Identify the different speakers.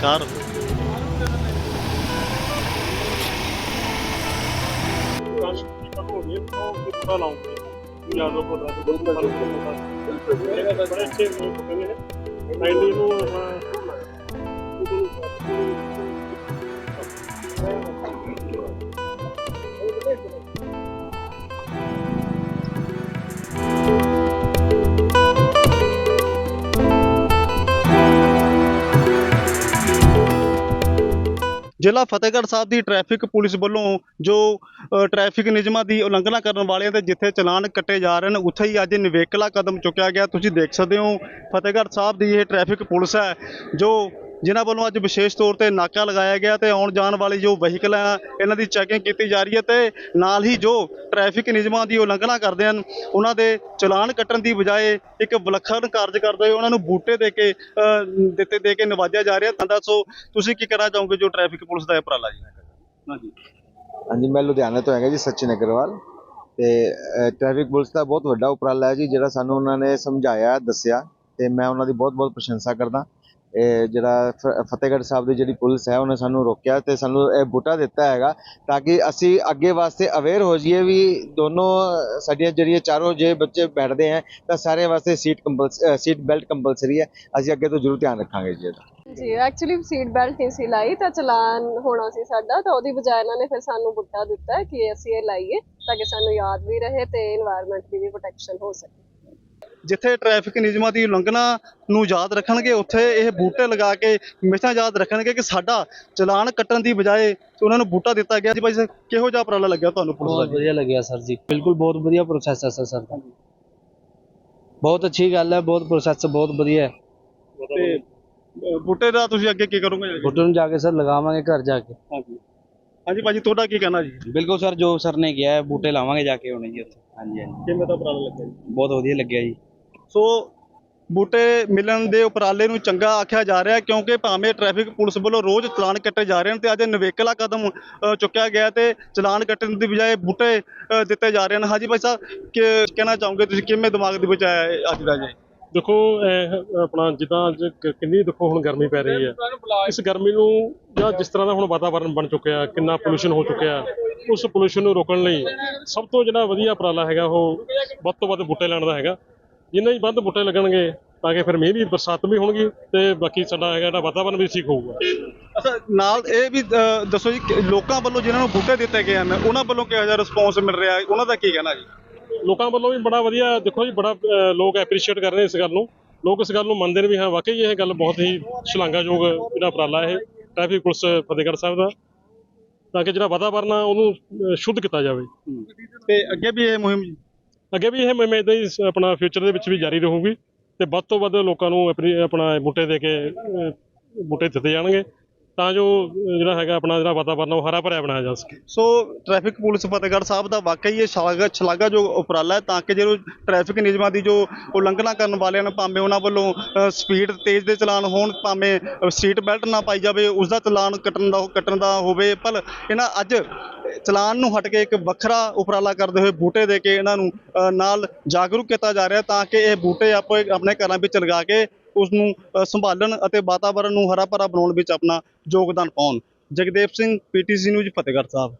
Speaker 1: caro.
Speaker 2: Eu acho que fica no Rio não não. Viajou por lá, depois não tá Parece que ele né? Aí ele não.
Speaker 1: ਜ਼ਿਲ੍ਹਾ ਫਤਿਹਗੜ੍ਹ ਸਾਹਿਬ ਦੀ traffic police ਵੱਲੋਂ ਜੋ ਅ, traffic ਨਿਯਮਾਂ ਦੀ ਉਲੰਘਣਾ ਕਰਨ ਵਾਲਿਆਂ ਦੇ ਜਿੱਥੇ ਚਲਾਨ ਕੱਟੇ ਜਾ ਰਹੇ ਨੇ ਉੱਥੇ ਹੀ ਅੱਜ ਨਿਵੇਕਲਾ ਕਦਮ ਚੁੱਕਿਆ ਗਿਆ। ਤੁਸੀਂ ਦੇਖ ਸਕਦੇ ਹੋ ਫਤਿਹਗੜ੍ਹ ਸਾਹਿਬ ਦੀ ਇਹ ਟ੍ਰੈਫਿਕ ਪੁਲਿਸ ਹੈ ਜੋ ਜਿਨ੍ਹਾਂ ਵੱਲੋਂ ਅੱਜ ਵਿਸ਼ੇਸ਼ ਤੌਰ ਤੇ ਨਾਕਾ ਲਗਾਇਆ ਗਿਆ ਤੇ ਆਉਣ ਜਾਣ ਵਾਲੇ ਜੋ ਵਹੀਕਲ ਆ ਇਹਨਾਂ ਦੀ ਚੈਕਿੰਗ ਕੀਤੀ ਜਾ ਰਹੀ ਹੈ ਤੇ ਨਾਲ ਹੀ ਜੋ ਟ੍ਰੈਫਿਕ ਨਿਯਮਾਂ ਦੀ ਉਲੰਘਣਾ ਕਰਦੇ ਹਨ ਉਹਨਾਂ ਦੇ ਚਲਾਨ ਕੱਟਣ ਦੀ ਬਜਾਏ ਇੱਕ ਵਿਲੱਖਣ ਕਾਰਜ ਕਰਦੇ ਹੋਏ ਉਹਨਾਂ ਨੂੰ ਬੂਟੇ ਦੇ ਕੇ ਦਿੱਤੇ ਦੇ ਕੇ ਨਵਾਜਿਆ ਜਾ ਰਿਹਾ। ਤਾਂ ਦੱਸੋ ਤੁਸੀਂ ਕੀ ਕਹਿਣਾ ਚਾਹੋਗੇ ਜੋ ਟ੍ਰੈਫਿਕ ਪੁਲਿਸ ਦਾ ਇਹ ਉਪਰਾਲਾ ਜੀ? ਹਾਂਜੀ।
Speaker 3: ਹਾਂਜੀ ਮੈਂ ਲੁਧਿਆਣਾ ਤੋਂ ਹੈਗਾ ਜੀ ਸਚਿਨ ਅਗਰਵਾਲ। ਤੇ ਟ੍ਰੈਫਿਕ ਪੁਲਿਸ ਦਾ ਬਹੁਤ ਵੱਡਾ ਉਪਰਾਲਾ ਹੈ ਜੀ ਜਿਹੜਾ ਸਾਨੂੰ ਉਹਨਾਂ ਨੇ ਸਮਝਾਇਆ ਦੱਸਿਆ। ਤੇ ਮੈਂ ਉਹਨਾਂ ਦੀ ਬਹੁਤ ਬਹੁਤ ਪ੍ਰਸ਼ੰਸਾ ਕਰਦਾ। ਇਹ ਜਿਹੜਾ ਫਤਿਹਗੜ੍ਹ ਸਾਹਿਬ ਦੀ ਜਿਹੜੀ ਪੁਲਿਸ ਹੈ, ਉਹਨੇ ਸਾਨੂੰ ਰੋਕਿਆ ਤੇ ਸਾਨੂੰ ਇਹ ਬੂਟਾ ਦਿੱਤਾ ਹੈਗਾ ਤਾਂ ਕਿ ਅਸੀਂ ਅੱਗੇ ਵਾਸਤੇ ਅਵੇਅਰ ਹੋ ਜਾਈਏ ਵੀ ਦੋਨੋਂ, ਸਾਡੀਆਂ ਜਿਹੜੀਆਂ ਚਾਰੋਂ ਜੇ ਬੱਚੇ ਬੈਠਦੇ ਆ ਤਾਂ ਸਾਰੇ ਵਾਸਤੇ ਸੀਟ ਸੀਟ ਬੈਲਟ ਕੰਪਲਸਰੀ ਹੈ। ਅਸੀਂ ਅੱਗੇ ਤੋਂ ਜ਼ਰੂਰ ਧਿਆਨ ਰੱਖਾਂਗੇ ਜੀ ਇਹਦਾ।
Speaker 4: ਜੀ ਐਕਚੁਅਲੀ ਸੀਟ ਬੈਲਟ ਨਹੀਂ ਸੀ ਲਾਈ ਤਾਂ ਚਲਾਨ ਹੋਣਾ ਸੀ ਸਾਡਾ ਤਾਂ ਉਹਦੀ ਬਜਾਏ ਇਹਨਾਂ ਨੇ ਫਿਰ ਸਾਨੂੰ ਬੂਟਾ ਦਿੱਤਾ ਕਿ ਅਸੀਂ ਇਹ ਲਾਈਏ ਤਾਂ ਕਿ ਸਾਨੂੰ ਯਾਦ ਵੀ ਰਹੇ ਤੇ এনवायरमेंट ਦੀ ਵੀ ਪ੍ਰੋਟੈਕਸ਼ਨ ਹੋ ਸਕੇ।
Speaker 1: ਜਿੱਥੇ ਟ੍ਰੈਫਿਕ ਨਿਯਮਾਂ ਦੀ ਉਲੰਘਣਾ ਨੂੰ ਯਾਦ ਰੱਖਣਗੇ ਉੱਥੇ ਇਹ ਬੂਟੇ ਲਗਾ ਕੇ ਹਮੇਸ਼ਾ ਯਾਦ ਰੱਖਣਗੇ ਕਿ ਸਾਡਾ ਚਲਾਨ ਕੱਟਣ ਦੀ ਬਜਾਏ ਉਹਨਾਂ ਨੂੰ ਬੂਟਾ ਦਿੱਤਾ ਗਿਆ ਜੀ ਭਾਈ ਕਿਹੋ ਜਿਹਾ ਉਪਰਾਲਾ ਲੱਗਿਆ ਤੁਹਾਨੂੰ ਪੁਲਿਸ
Speaker 5: ਬਹੁਤ? ਵਧੀਆ ਲੱਗਿਆ ਸਰ ਜੀ। ਬਿਲਕੁਲ ਬਹੁਤ ਵਧੀਆ ਪ੍ਰੋਸੈਸ ਹੈ ਸਰ ਦਾ। ਬਹੁਤ ਅੱਛੀ ਗੱਲ ਹੈ ਬਹੁਤ ਪ੍ਰੋਸੈਸ ਬਹੁਤ ਵਧੀਆ ਹੈ।
Speaker 1: ਤੇ ਬੂਟੇ ਦਾ ਤੁਸੀਂ ਅੱਗੇ ਕੀ ਕਰੋਗੇ? ਜੀ?
Speaker 5: ਫੋਟੋ ਨੂੰ ਜਾ ਕੇ ਸਰ ਲਗਾਵਾਂਗੇ ਘਰ ਜਾ ਕੇ।
Speaker 1: ਹਾਂਜੀ। ਹਾਂਜੀ ਭਾਜੀ ਤੁਹਾਡਾ ਕੀ ਕਹਿਣਾ ਜੀ?
Speaker 5: ਬਿਲਕੁਲ ਸਰ ਜੋ ਸਰ ਨੇ ਕਿਹਾ ਹੈ ਬੂਟੇ ਲਾਵਾਂਗੇ ਜਾ ਕੇ ਹੁਣੇ ਜੀ ਉੱਥੇ। ਹਾਂਜੀ ਹਾਂਜੀ।
Speaker 1: ਕਿਵੇਂ ਦਾ ਉਪਰਾਲਾ ਲੱਗਿਆ ਜੀ?
Speaker 5: ਬਹੁਤ ਵਧੀਆ ਲੱਗਿਆ ਜੀ।
Speaker 1: ਸੋ ਬੂਟੇ ਮਿਲਣ ਦੇ ਉਪਰਾਲੇ ਨੂੰ ਚੰਗਾ ਆਖਿਆ ਜਾ ਰਿਹਾ ਕਿਉਂਕਿ ਭਾਵੇਂ ਟ੍ਰੈਫਿਕ ਪੁਲਿਸ ਵੱਲੋਂ ਰੋਜ਼ ਚਲਾਨ ਕੱਟੇ ਜਾ ਰਹੇ ਨੇ ਤੇ ਅੱਜ ਨਵੇਕਲਾ ਕਦਮ ਚੁੱਕਿਆ ਗਿਆ ਤੇ ਚਲਾਨ ਕੱਟਣ ਦੀ ਬਜਾਏ ਬੂਟੇ ਦਿੱਤੇ ਜਾ ਰਹੇ ਹਨ। ਹਾਂਜੀ ਭਾਈ ਸਾਹਿਬ, ਕਿ ਕਹਿਣਾ ਚਾਹੋਗੇ ਤੁਸੀਂ, ਕਿਵੇਂ ਦਿਮਾਗ ਦੇ ਵਿੱਚ ਆਇਆ ਅੱਜ ਦਾ ਜੀ
Speaker 2: ਦੇਖੋ ਆਪਣਾ ਜਿੱਦਾਂ ਅੱਜ ਕਿੰਨੀ ਦੇਖੋ ਹੁਣ ਗਰਮੀ ਪੈ ਰਹੀ ਹੈ। ਇਸ ਗਰਮੀ ਨੂੰ ਜਾਂ ਜਿਸ ਤਰ੍ਹਾਂ ਦਾ ਹੁਣ ਵਾਤਾਵਰਣ ਬਣ ਚੁੱਕਿਆ, ਕਿੰਨਾ ਪੋਲੂਸ਼ਨ ਹੋ ਚੁੱਕਿਆ, ਉਸ ਪੋਲੂਸ਼ਨ ਨੂੰ ਰੋਕਣ ਲਈ ਸਭ ਤੋਂ ਜਿਹੜਾ ਵਧੀਆ ਉਪਰਾਲਾ ਹੈਗਾ ਉਹ ਵੱਧ ਤੋਂ ਵੱਧ ਬੂਟੇ ਲਾਉਣ ਦਾ ਹੈਗਾ। ਜਿੰਨੇ ਹੀ ਵੱਧ ਬੂਟੇ ਲੱਗਣਗੇ ਤਾਂ ਕਿ ਫਿਰ ਮੀਂਹ ਵੀ ਬਰਸਾਤ ਵੀ ਹੋਣਗੀ ਤੇ ਬਾਕੀ ਸਾਡਾ ਹੈਗਾ ਜਿਹੜਾ ਵਾਤਾਵਰਣ ਵੀ ਠੀਕ ਹੋਊਗਾ।
Speaker 1: ਅੱਛਾ ਨਾਲ ਇਹ ਵੀ ਅ, ਦੱਸੋ ਜੀ ਕਿ ਲੋਕਾਂ ਵੱਲੋਂ ਜਿਨ੍ਹਾਂ ਨੂੰ ਬੂਟੇ ਦਿੱਤੇ ਗਏ ਹਨ ਉਹਨਾਂ ਵੱਲੋਂ ਕਿਹੋ ਜਿਹਾ ਰਿਸਪੌਂਸ ਮਿਲ ਰਿਹਾ ਹੈ? ਉਹਨਾਂ ਦਾ ਕੀ ਕਹਿਣਾ ਜੀ?
Speaker 2: ਲੋਕਾਂ ਵੱਲੋਂ ਵੀ ਬੜਾ ਵਧੀਆ ਦੇਖੋ ਜੀ ਬੜਾ ਲੋਕ ਐਪਰੀਸ਼ੀਏਟ ਕਰ ਰਹੇ ਇਸ ਗੱਲ ਨੂੰ। ਲੋਕ ਇਸ ਗੱਲ ਨੂੰ ਮੰਨਦੇ ਨੇ ਵੀ ਹਾਂ ਵਾਕਈ ਇਹ ਗੱਲ ਬਹੁਤ ਹੀ ਸ਼ਲਾਘਾਯੋਗ ਜਿਹੜਾ ਉਪਰਾਲਾ ਇਹ ਟ੍ਰੈਫਿਕ ਪੁਲਿਸ ਫਤਿਹਗੜ੍ਹ ਸਾਹਿਬ ਦਾ ਤਾਂ ਕਿ ਜਿਹੜਾ ਵਾਤਾਵਰਨ ਆ ਉਹਨੂੰ ਸ਼ੁੱਧ ਕੀਤਾ ਜਾਵੇ।
Speaker 1: ਤੇ ਅੱਗੇ ਵੀ ਇਹ ਮੁਹਿੰਮ
Speaker 2: ਅੱਗੇ ਵੀ ਇਹ ਮੁਹਿੰਮ ਏਦਾਂ ਹੀ ਆਪਣਾ ਫਿਊਚਰ ਦੇ ਵਿੱਚ ਵੀ ਜਾਰੀ ਰਹੂਗੀ ਤੇ ਵੱਧ ਤੋਂ ਵੱਧ ਲੋਕਾਂ ਨੂੰ ਆਪਣੀ, ਆਪਣਾ ਬੂਟੇ ਦੇ ਕੇ ਬੂਟੇ ਦਿੱਤੇ ਜਾਣਗੇ। ਤਾਂ ਜੋ ਜਿਹੜਾ ਹੈਗਾ ਆਪਣਾ ਜਿਹੜਾ ਵਾਤਾਵਰਨ ਉਹ ਹਰਾ ਭਰਿਆ ਬਣਾਇਆ ਜਾ ਸਕੇ।
Speaker 1: So traffic police Fatehgarh Sahib ਦਾ ਵਾਕਈ ਇਹ ਸ਼ਲਾਘਾ ਸ਼ਲਾਘਾ ਜੋ ਉਪਰਾਲਾ ਹੈ, ਤਾਂ ਕਿ ਜਦੋਂ ਟ੍ਰੈਫਿਕ ਨਿਯਮਾਂ ਦੀ ਜੋ ਉਲੰਘਣਾ ਕਰਨ ਵਾਲਿਆਂ ਨੂੰ ਭਾਵੇਂ ਉਹਨਾਂ ਵੱਲੋਂ ਸਪੀਡ ਤੇਜ਼ ਦੇ ਚਲਾਨ ਹੋਣ, ਭਾਵੇਂ ਸੀਟ ਬੈਲਟ ਨਾ ਪਾਈ ਜਾਵੇ ਉਸ ਦਾ ਚਲਾਨ ਕੱਟਣ ਦਾ ਕੱਟਣ ਦਾ ਹੋਵੇ, ਪਰ ਇਹਨਾਂ ਅੱਜ ਚਲਾਨ ਨੂੰ ਹਟ ਕੇ ਇੱਕ ਵੱਖਰਾ ਉਪਰਾਲਾ ਕਰਦੇ ਹੋਏ ਬੂਟੇ ਦੇ ਕੇ ਇਹਨਾਂ ਨੂੰ ਨਾਲ ਜਾਗਰੂਕ ਕੀਤਾ ਜਾ ਰਿਹਾ ਤਾਂ ਕਿ ਇਹ ਬੂਟੇ ਆਪੋ, ਆਪਣੇ ਘਰਾਂ ਵਿੱਚ ਲਗਾ ਕੇ ਉਸ ਨੂੰ ਸੰਭਾਲਣ ਅਤੇ ਵਾਤਾਵਰਣ ਨੂੰ ਹਰਾ ਭਰਾ ਬਣਾਉਣ ਵਿੱਚ ਆਪਣਾ ਯੋਗਦਾਨ ਪਾਉਣ। Jagdev Singh, PTC news, Fatehgarh Sahib.